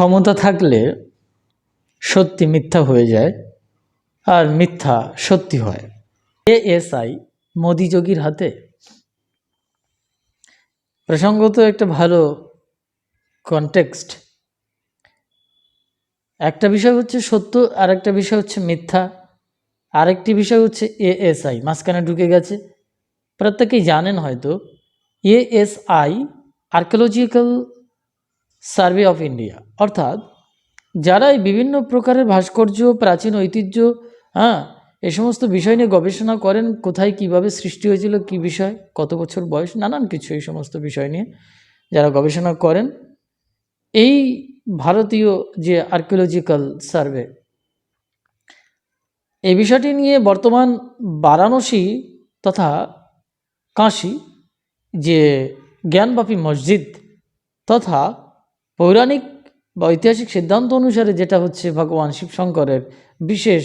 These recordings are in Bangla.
ক্ষমতা থাকলে সত্যি মিথ্যা হয়ে যায় আর মিথ্যা সত্যি হয়। এএসআই মোদি যোগীর হাতে। প্রসঙ্গত একটা ভালো কনটেক্সট একটা বিষয় হচ্ছে সত্য আর একটা বিষয় হচ্ছে মিথ্যা, আরেকটি বিষয় হচ্ছে এএসআই। মাঝখানে ঢুকে গেছে। প্রত্যেকেই জানেন হয়তো, ASI archaeological survey of India. অর্থাৎ যারা এই বিভিন্ন প্রকারের ভাস্কর্য, প্রাচীন ঐতিহ্য হ্যাঁ এ সমস্ত বিষয় নিয়ে গবেষণা করেন, কোথায় কীভাবে সৃষ্টি হয়েছিল, কি বিষয়, কত বছর বয়স, নানান কিছু এই সমস্ত বিষয় নিয়ে যারা গবেষণা করেন। এই ভারতীয় যে আর্কিওলজিক্যাল সার্ভে এই বিষয়টি নিয়ে বর্তমান বারাণসী তথা কাশী যে জ্ঞানব্যাপী মসজিদ তথা পৌরাণিক বা ঐতিহাসিক সিদ্ধান্ত অনুসারে যেটা হচ্ছে ভগবান শিবশঙ্করের বিশেষ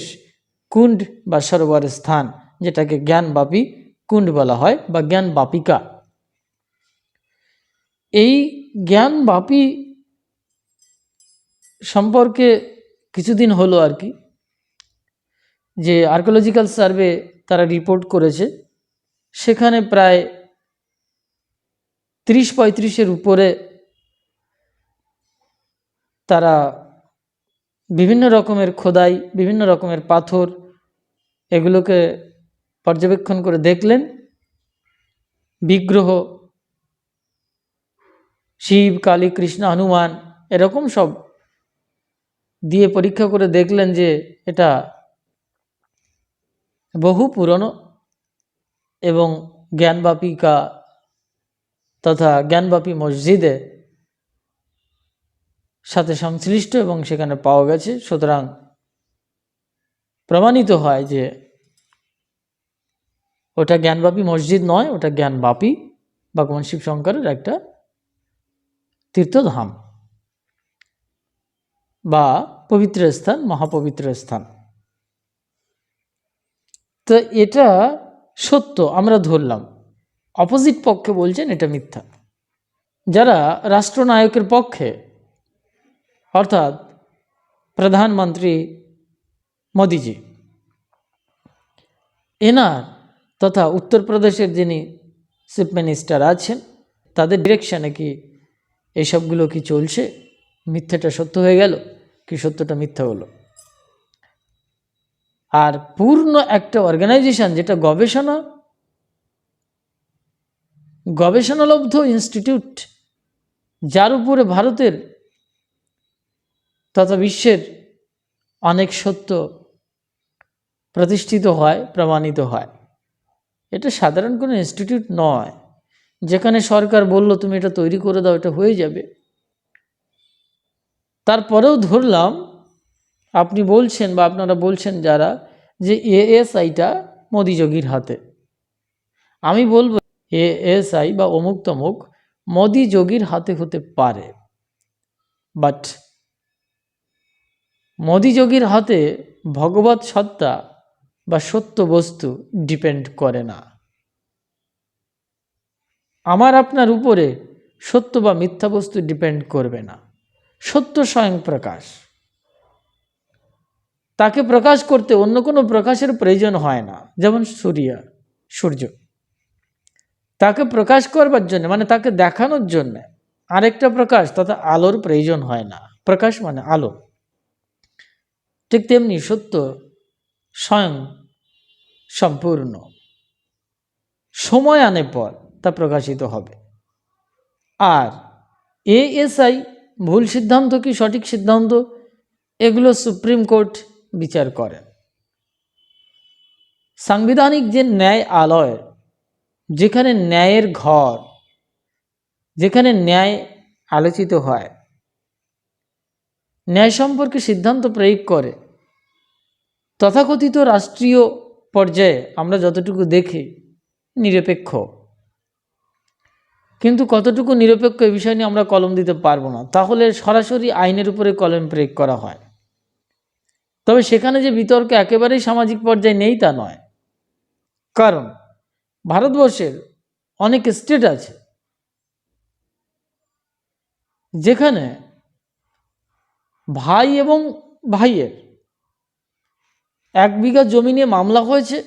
কুণ্ড বা সরোবরের স্থান, যেটাকে জ্ঞানব্যাপী কুণ্ড বলা হয় বা জ্ঞানবাপিকা। এই জ্ঞানব্যাপী সম্পর্কে কিছুদিন হলো আর কি, যে আর্কোলজিক্যাল সার্ভে তারা রিপোর্ট করেছে। সেখানে প্রায় তিরিশ পঁয়ত্রিশের উপরে তারা বিভিন্ন রকমের খোদাই, বিভিন্ন রকমের পাথর এগুলোকে পর্যবেক্ষণ করে দেখলেন। বিগ্রহ, শিব, কালী, কৃষ্ণ, হনুমান এরকম সব দিয়ে পরীক্ষা করে দেখলেন যে এটা বহু পুরনো এবং জ্ঞানবাপিকা তথা জ্ঞানবাপী মসজিদে সাথে সংশ্লিষ্ট এবং সেখানে পাওয়া গেছে। সুতরাং প্রমাণিত হয় যে ওটা জ্ঞানবাপী মসজিদ নয়, ওটা জ্ঞানবাপী ভগবান শিব শঙ্করের একটা তীর্থধাম বা পবিত্র স্থান, মহাপবিত্র স্থান। তো এটা সত্য, আমরা ধরলাম। অপোজিট পক্ষে বলছেন এটা মিথ্যা। যারা রাষ্ট্রনায়কের পক্ষে অর্থাৎ প্রধানমন্ত্রী মোদিজি। এনার তথা উত্তরপ্রদেশের যিনি চিফ মিনিস্টার আছেন, তাদের ডিরেকশানে কি এইসবগুলো কি চলছে? মিথ্যাটা সত্য হয়ে গেল কি সত্যটা মিথ্যা হলো? আর পূর্ণ একটা অর্গানাইজেশন যেটা গবেষণা, গবেষণালব্ধ ইনস্টিটিউট যার উপরে ভারতের তথা বিশ্বের অনেক সত্য প্রতিষ্ঠিত হয়, প্রমাণিত হয়। এটা সাধারণ কোনো ইনস্টিটিউট নয়। যেখানে সরকার বলল, তুমি এটা তৈরি করে দাও, এটা হয়ে যাবে। তারপরেও ধরলাম, আপনি বলছেন বা আপনারা বলছেন যারা যে এএসআইটা মোদি যোগীর হাতে। আমি বলব এএসআই বা অমুক তমুক মোদি যোগীর হাতে হতে পারে। বাট মোদি যোগীর হাতে ভগবৎ সত্তা বা সত্য বস্তু ডিপেন্ড করে না। আমার আপনার উপরে সত্য বা মিথ্যা বস্তু ডিপেন্ড করবে না। সত্য স্বয়ং প্রকাশ। তাকে প্রকাশ করতে অন্য কোনো প্রকাশের প্রয়োজন হয় না, যেমন সূর্য সূর্য। তাকে প্রকাশ করবার জন্য মানে তাকে দেখানোর জন্য আরেকটা প্রকাশ, তথা আলোর প্রয়োজন হয় না। প্রকাশ মানে আলো। ঠিক তেমনি সত্য স্বয়ং সম্পূর্ণ। সময় আনে পর তা প্রকাশিত হবে। আর এএসআই ভুল সিদ্ধান্ত কি সঠিক সিদ্ধান্ত? এগুলো সুপ্রিম কোর্ট বিচার করেন সাংবিধানিক যে ন্যায় আলয়, যেখানে ন্যায়ের ঘর, যেখানে ন্যায় আলোচিত হয় ন্যায় সম্পর্কে সিদ্ধান্ত প্রয়োগ করে। তথাকথিত রাষ্ট্রীয় পর্যায়ে আমরা যতটুকু দেখি, নিরপেক্ষ। কিন্তু কতটুকু নিরপেক্ষ এ বিষয় নিয়ে আমরা কলম দিতে পারব না। তাহলে সরাসরি আইনের উপরে কলম প্রয়োগ করা হয়। তবে সেখানে যে বিতর্ক একেবারেই সামাজিক পর্যায়ে নেই তা নয়। কারণ ভারতবর্ষের অনেক স্টেট আছে, যেখানে ভাই এবং ভাইয়ের। এক বিঘা জমি নিয়ে মামলা হয়েছে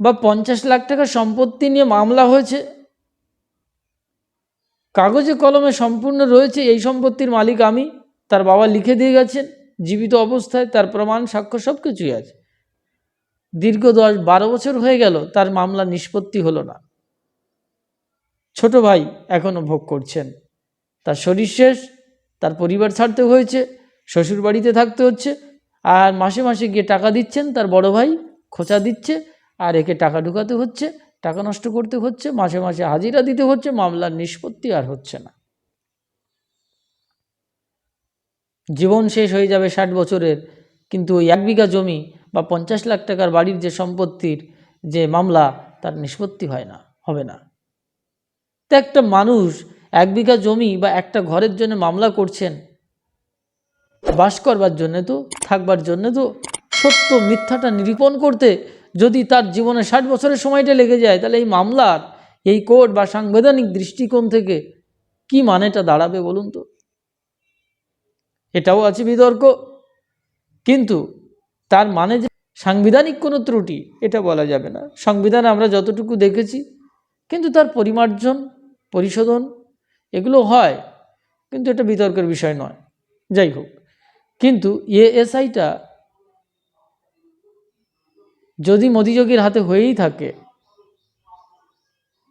বা পঞ্চাশ লাখ টাকা সম্পত্তি নিয়ে মামলা হয়েছে। কাগজে কলমে সম্পূর্ণ রয়েছে এই সম্পত্তির মালিক আমি, তার বাবা লিখে দিয়ে গেছেন, জীবিত অবস্থায় তার প্রমাণ, সাক্ষ্য সব কিছুই আছে। দীর্ঘ দশ বারো বছর হয়ে গেল, তার মামলা নিষ্পত্তি হলো না। ছোট ভাই এখনও ভোগ করছেন। তার শরীর শেষ তার পরিবার ছাড়তে হয়েছে, শ্বশুর বাড়িতে থাকতে হচ্ছে, আর মাসে মাসে গিয়ে টাকা দিচ্ছেন, তার বড় ভাই খোঁচা দিচ্ছে, আর একে টাকা ঢুকাতে হচ্ছে, টাকা নষ্ট করতে হচ্ছে, মাসে মাসে হাজিরা দিতে হচ্ছে, মামলার নিষ্পত্তি আর হচ্ছে না। জীবন শেষ হয়ে যাবে ষাট বছরের, কিন্তু এক বিঘা জমি বা পঞ্চাশ লাখ টাকার বাড়ির যে সম্পত্তির যে মামলা, তার নিষ্পত্তি হয় না, হবে না। তো একটা মানুষ এক বিঘা জমি বা একটা ঘরের জন্য মামলা করছেন, বাস করবার জন্যে তো, থাকবার জন্য তো, সত্য মিথ্যাটা নিরূপণ করতে যদি তার জীবনে ষাট বছরের সময়টা লেগে যায়, তাহলে এই মামলার, এই কোর্ট বা সাংবিধানিক দৃষ্টিকোণ থেকে কি মানেটা দাঁড়াবে বলুন তো? এটাও আছে বিতর্ক। কিন্তু তার মানে যে সাংবিধানিক কোনো ত্রুটি, এটা বলা যাবে না। সংবিধানে আমরা যতটুকু দেখেছি, কিন্তু তার পরিমার্জন, পরিশোধন এগুলো হয়, কিন্তু এটা বিতর্কের বিষয় নয়। যাই হোক, কিন্তু এএসআইটা যদি মোদিযোগীর হাতে হয়েই থাকে,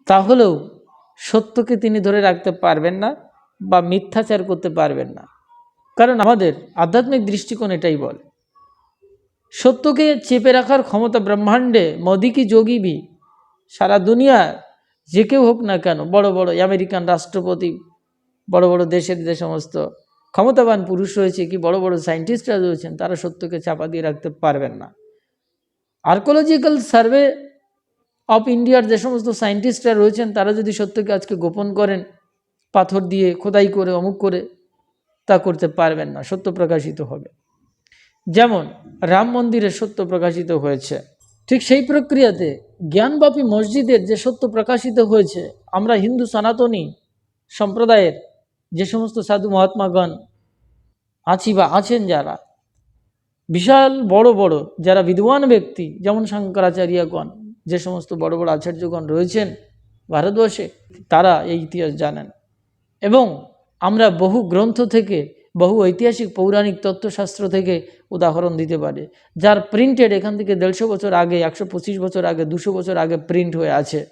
তাহলেও সত্যকে তিনি ধরে রাখতে পারবেন না বা মিথ্যাচার করতে পারবেন না। কারণ আমাদের আধ্যাত্মিক দৃষ্টিকোণ এটাই বলে। সত্যকে চেপে রাখার ক্ষমতা ব্রহ্মাণ্ডে মোদি কি যোগী ভি সারা দুনিয়া যে কেউ হোক না কেন, বড় বড় আমেরিকান রাষ্ট্রপতি, বড় বড় দেশের যে সমস্ত ক্ষমতাবান পুরুষ রয়েছে কি বড় বড় সায়েন্টিস্টরা রয়েছেন, তারা সত্যকে চাপা দিয়ে রাখতে পারবেন না। আর্কোলজিক্যাল সার্ভে অফ ইন্ডিয়ার যে সমস্ত সায়েন্টিস্টরা রয়েছেন, তারা যদি সত্যকে আজকে গোপন করেন, পাথর দিয়ে, খোদাই করে, অমুক করে, তা করতে পারবেন না, সত্য প্রকাশিত হবে। যেমন, রাম মন্দিরে সত্য প্রকাশিত হয়েছে। ঠিক সেই প্রক্রিয়াতে জ্ঞানব্যাপী মসজিদের যে সত্য প্রকাশিত হয়েছে, আমরা হিন্দু সনাতনী সম্প্রদায়ের যে সমস্ত সাধু মহাত্মাগণ আছি বা আছেন যারা, বিশাল বড় বড় যারা বিদ্বান ব্যক্তি, যেমন শঙ্করাচার্যগণ, যে সমস্ত বড় বড় আচার্যগণ রয়েছেন ভারতবর্ষে, তারা এই ইতিহাস জানেন। এবং আমরা বহু গ্রন্থ থেকে বহু ঐতিহাসিক পৌরাণিক তত্ত্বশাস্ত্র থেকে উদাহরণ দিতে পারে, যার প্রিন্টেড এখান থেকে দেড়শো বছর আগে, একশো পঁচিশ বছর আগে, দুশো বছর আগে প্রিন্ট হয়ে আছে।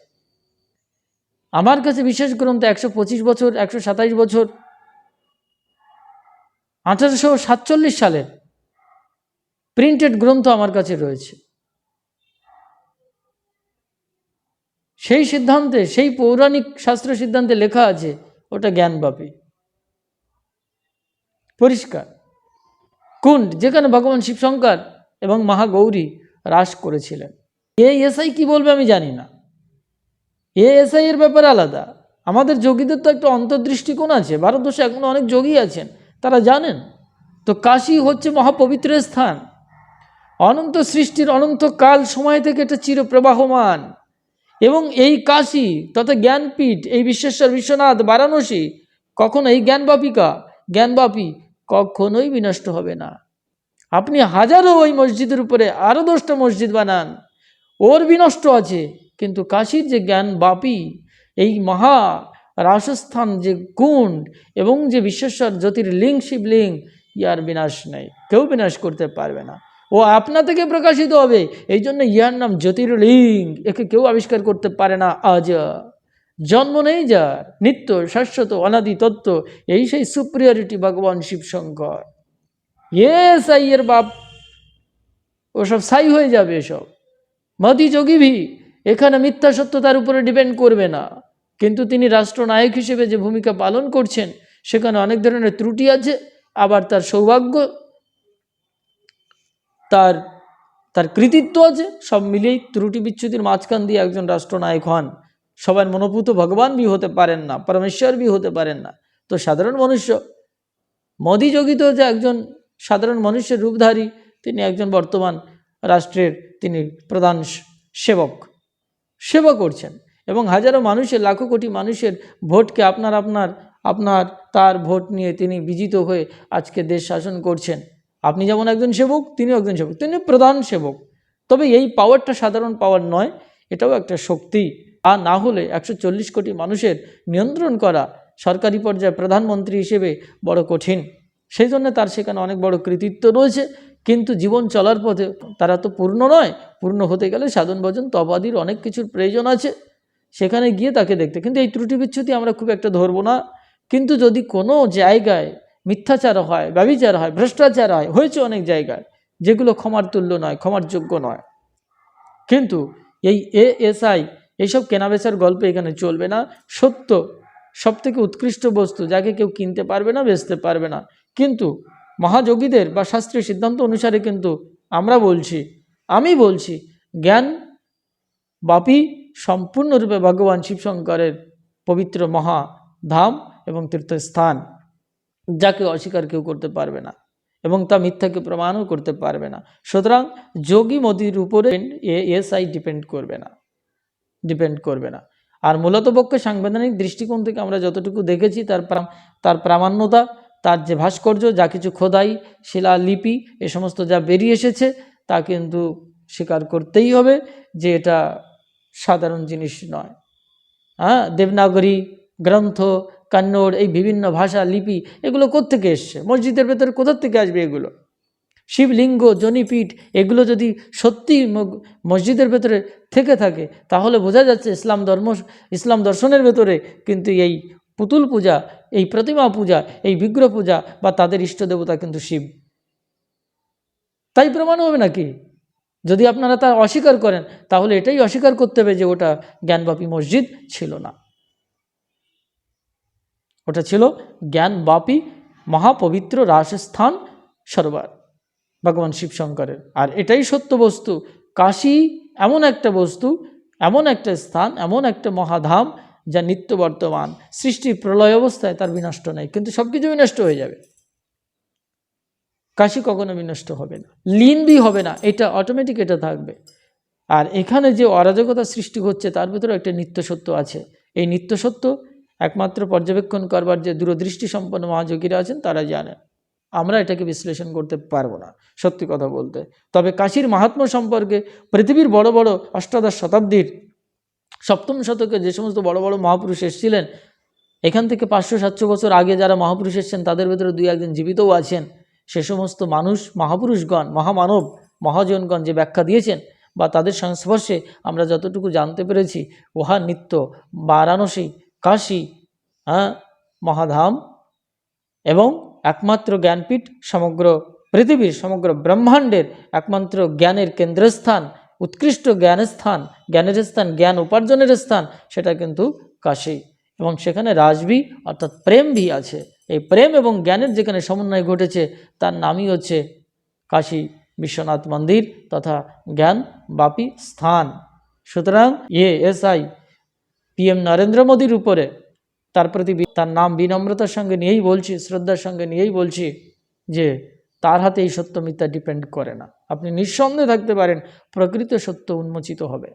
আমার কাছে বিশেষ গ্রন্থ একশো পঁচিশ বছর, একশো সাতাইশ বছর, আঠারোশো সাতচল্লিশ সালের প্রিন্টেড গ্রন্থ আমার কাছে রয়েছে। সেই সিদ্ধান্তে, সেই পৌরাণিক শাস্ত্র সিদ্ধান্তে লেখা আছে, ওটা জ্ঞানব্যাপী পরিষ্কার। কুণ্ড, যেখানে ভগবান শিবশঙ্কর এবং মহাগৌরী হ্রাস করেছিলেন। এ এসআই কি বলবে আমি জানি না। এ এসআই এর ব্যাপারে আলাদা। আমাদের যোগীদের তো একটা অন্তর্দৃষ্টিকোণ আছে। ভারতবর্ষে এখনও অনেক যোগী আছেন। তারা জানেন। তো কাশী হচ্ছে মহাপবিত্র স্থান। অনন্ত সৃষ্টির অনন্ত কাল সময় থেকে এটা চিরপ্রবাহমান। এবং এই কাশী, তথা জ্ঞানপীঠ, এই বিশ্বেশ্বর, বিশ্বনাথ, বারাণসী, কখনো এই জ্ঞানবাপিকা, জ্ঞানবাপী কখনোই বিনষ্ট হবে না। আপনি হাজারো ওই মসজিদের উপরে আরও দশটা মসজিদ বানান, ওর বিনষ্ট আছে। কিন্তু কাশির যে জ্ঞানবাপী এই মহা রাসস্থান যে কুণ্ড এবং যে বিশ্বেশ্বর জ্যোতির্লিঙ্গ শিবলিঙ্গ ইয়ার বিনাশ নেই, কেউ বিনাশ করতে পারবে না। ও আপনা থেকে প্রকাশিত হবে এই জন্য ইয়ার নাম জ্যোতির্লিঙ্গ, একে কেউ আবিষ্কার করতে পারে না আজ জন্ম নেই যার, নিত্য, শাশ্বত, অনাদি, তত্ত্ব, এই সেই সুপ্রিয়রিটি ভগবান শিবশঙ্কর। এ সাই এর বাপ, ওসব সাই হয়ে যাবে এসব। মদি যোগীভি, এখানে মিথ্যা সত্য তার উপরে ডিপেন্ড করবে না। কিন্তু তিনি রাষ্ট্রনায়ক হিসেবে যে ভূমিকা পালন করছেন, সেখানে অনেক ধরনের ত্রুটি আছে। আবার তার সৌভাগ্য, তার তার কৃতিত্ব আছে। সব মিলিয়েই ত্রুটি বিচ্ছুতির মাঝখান দিয়ে একজন রাষ্ট্রনায়ক হন। সবার মনোভূত ভগবান বি হতে পারেন না, পরমেশ্বর বি হতে পারেন না। তো সাধারণ মনুষ্য, মোদী যোগী তো যে একজন সাধারণ মনুষ্যের রূপধারী, তিনি একজন বর্তমান রাষ্ট্রের তিনি প্রধান সেবক, সেবা করছেন এবং হাজারো মানুষের, লাখো কোটি মানুষের ভোটকে আপনার আপনার আপনার, তার ভোট নিয়ে তিনি বিজিত হয়ে আজকে দেশ শাসন করছেন। আপনি যেমন একজন সেবক, তিনিও একজন সেবক তিনি প্রধান সেবক। তবে এই পাওয়ারটা সাধারণ পাওয়ার নয়, এটাও একটা শক্তি। আর না হলে একশো চল্লিশ কোটি মানুষের নিয়ন্ত্রণ করা সরকারি পর্যায়ে প্রধানমন্ত্রী হিসেবে বড় কঠিন। সেই জন্য তার সেখানে অনেক বড় কৃতিত্ব রয়েছে। কিন্তু জীবন চলার পথে তারা তো পূর্ণ নয়। পূর্ণ হতে গেলে সাধন ভজন, তবাদির অনেক কিছুর প্রয়োজন আছে। সেখানে গিয়ে তাকে দেখতে। কিন্তু এই ত্রুটি বিচ্ছুতি আমরা খুব একটা ধরবো না। কিন্তু যদি কোনো জায়গায় মিথ্যাচার হয় ব্যবিচার হয়, ভ্রষ্টাচার হয়, হয়েছে অনেক জায়গায়, যেগুলো ক্ষমার তুল্য নয়, ক্ষমার যোগ্য নয়। কিন্তু এই এএসআই এইসব কেনাবেচার গল্প এখানে চলবে না সত্য সব থেকে উৎকৃষ্ট বস্তু যাকে কেউ কিনতে পারবে না বেচতে পারবে না কিন্তু মহাযোগীদের বা শাস্ত্রীয় সিদ্ধান্ত অনুসারে কিন্তু আমরা বলছি আমি বলছি জ্ঞান বাপি সম্পূর্ণরূপে ভগবান শিবশঙ্করের পবিত্র মহা ধাম এবং তীর্থস্থান যাকে অস্বীকার কেউ করতে পারবে না এবং তা মিথ্যাকে প্রমাণও করতে পারবে না সুতরাং যোগী মোদির উপরে এ এএসআই ডিপেন্ড করবে না ডিপেন্ড করবে না। আর মূলত পক্ষে সাংবিধানিক দৃষ্টিকোণ থেকে আমরা যতটুকু দেখেছি, তার তার প্রামাণ্যতা, তার যে ভাস্কর্য, যা কিছু খোদাই শিলালিপি এ সমস্ত যা বেরিয়ে এসেছে, তা কিন্তু স্বীকার করতেই হবে যে এটা সাধারণ জিনিস নয়। হ্যাঁ দেবনাগরী, গ্রন্থ, কান্নড়, এই বিভিন্ন ভাষা, লিপি, এগুলো কোত্থেকে এসছে? মসজিদের ভেতরে কোথার থেকে আসবে এগুলো? শিবলিঙ্গ, জনিপীঠ, এগুলো যদি সত্যি মসজিদের ভেতরে থেকে থাকে, তাহলে বোঝা যাচ্ছে ইসলাম ধর্ম, ইসলাম দর্শনের ভেতরে কিন্তু এই পুতুল পূজা, এই প্রতিমা পূজা, এই বিগ্রহ পূজা বা তাদের ইষ্ট দেবতা কিন্তু শিব। তাই প্রমাণ হবে নাকি? যদি আপনারা তা অস্বীকার করেন, তাহলে এটাই অস্বীকার করতে হবে যে ওটা জ্ঞানবাপী মসজিদ ছিল না। ওটা ছিল জ্ঞানবাপী, মহাপবিত্র রাসস্থান সরোবর। ভগবান শিবশঙ্করের আর এটাই সত্য বস্তু। কাশী এমন একটা বস্তু, এমন একটা স্থান, এমন একটা মহাধাম যা নিত্য বর্তমান। সৃষ্টির প্রলয় অবস্থায় তার বিনষ্ট নেই, কিন্তু সব কিছু বিনষ্ট হয়ে যাবে। কাশি কখনো বিনষ্ট হবে না। লিনবি হবে না, এটা অটোমেটিক এটা থাকবে। আর এখানে যে অরাজকতা সৃষ্টি হচ্ছে, তার ভিতরে একটা নিত্য সত্য আছে। এই নিত্য সত্য একমাত্র পর্যবেক্ষণ করবার যে দূরদৃষ্টি সম্পন্ন মহাযোগীরা আছেন, তারা জানেন। আমরা এটাকে বিশ্লেষণ করতে পারব না, সত্যি কথা বলতে। তবে কাশীর মাহাত্ম্য সম্পর্কে পৃথিবীর বড় বড় অষ্টাদশ শতাব্দীর সপ্তম শতকে যে সমস্ত বড় বড় মহাপুরুষ এসেছিলেন, এখান থেকে পাঁচশো সাতশো বছর আগে যারা মহাপুরুষ এসেছেন, তাদের ভেতরে দুই একজন জীবিতও আছেন। সে সমস্ত মানুষ, মহাপুরুষগণ, মহামানব, মহাজনগণ যে ব্যাখ্যা দিয়েছেন বা তাদের সংস্পর্শে আমরা যতটুকু জানতে পেরেছি, উহা নিত্য, বারাণসী, কাশী হ্যাঁ মহাধাম এবং একমাত্র জ্ঞানপীঠ, সমগ্র পৃথিবীর সমগ্র ব্রহ্মাণ্ডের একমাত্র জ্ঞানের কেন্দ্রস্থান, উৎকৃষ্ট জ্ঞানের স্থান জ্ঞানের স্থান, জ্ঞান উপার্জনের স্থান, সেটা কিন্তু কাশী। এবং সেখানে রাজবি, অর্থাৎ প্রেম ভি আছে। এই প্রেম এবং জ্ঞানের যেখানে সমন্বয় ঘটেছে, তার নামই হচ্ছে কাশী বিশ্বনাথ মন্দির তথা জ্ঞান বাপী স্থান। সুতরাং A S I PM Narendra মোদীর উপরে তার প্রতি তার নাম বিনম্রতার সঙ্গে নিয়েই বলছি, শ্রদ্ধার সঙ্গে নিয়েই বলছি যে তার হাতে এই সত্য মিথ্যা ডিপেন্ড করে না। আপনি নিঃসন্দেহে থাকতে পারেন, প্রকৃত সত্য উন্মোচিত হবে।